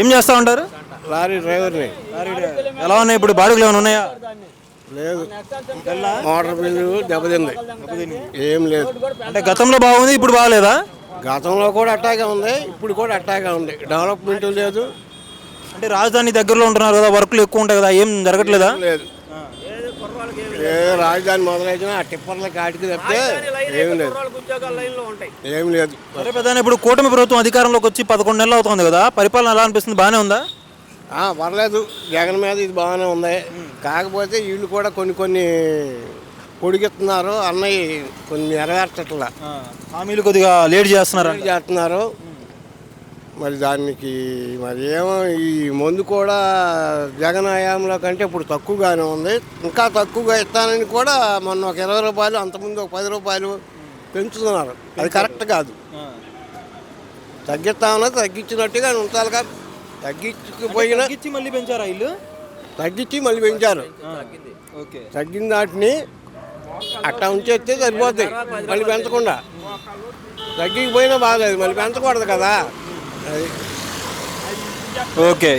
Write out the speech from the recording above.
ఏం చేస్తా ఉంటారు? లారీ డ్రైవర్ని. ఎలా ఉన్నాయి ఇప్పుడు? బాడుగులు ఏమైనా ఉన్నాయా? లేదు. మోటార్ బిల్లు దెబ్బతింది. ఏం లేదు. అంటే గతంలో బాగుంది ఇప్పుడు బాగలేదా? గతంలో కూడా అట్టాగే ఉంది ఇప్పుడు కూడా అట్టాగే ఉంది. డెవలప్మెంట్ లేదు. అంటే రాజధాని దగ్గరలో ఉంటున్నారు కదా వర్క్లు ఎక్కువ ఉంటాయి కదా ఏం జరగట్లేదా? లేదు. ఏ రాజధాని మొదలైతే ఆ టిప్పర్ల కాటికి తప్పితే ఏం లేదు. ఏం లేదు. సరే పెద్ద ఇప్పుడు కూటమి ప్రభుత్వం అధికారంలోకి వచ్చి పదకొండు నెలలు అవుతుంది కదా పరిపాలన ఎలా అనిపిస్తుంది? బాగానే ఉందా? ఆ, పర్లేదు. జగన్ మీద ఇది బాగానే ఉంది. కాకపోతే వీళ్ళు కూడా కొన్ని కొన్ని పొడిగిస్తున్నారు అన్నయ్య కొన్ని నెరవేర్చట్లా. హామీలు కొద్దిగా లేట్ చేస్తున్నారు చేస్తున్నారు. మరి దానికి మరి ఏమో ఈ మందు కూడా జగన్ హయాంలో కంటే ఇప్పుడు తక్కువగానే ఉంది. ఇంకా తక్కువగా ఇస్తానని కూడా మొన్న ఒక ఇరవై రూపాయలు అంతకుముందు ఒక పది రూపాయలు పెంచుతున్నారు. అది కరెక్ట్ కాదు. తగ్గిస్తామన్నది తగ్గించినట్టుగా ఉంచాలిగా తగ్గించకపోయినా తగ్గించి మళ్ళీ పెంచారా ఇల్లు? తగ్గించి మళ్ళీ పెంచారు. ఓకే. తగ్గిన దాటిని అట్టా ఉంచేస్తే సరిపోద్ది. మళ్ళీ పెంచకుండా. తగ్గిపోయినా బాగలేదు. మళ్ళీ పెంచకూడదు కదా. Okay.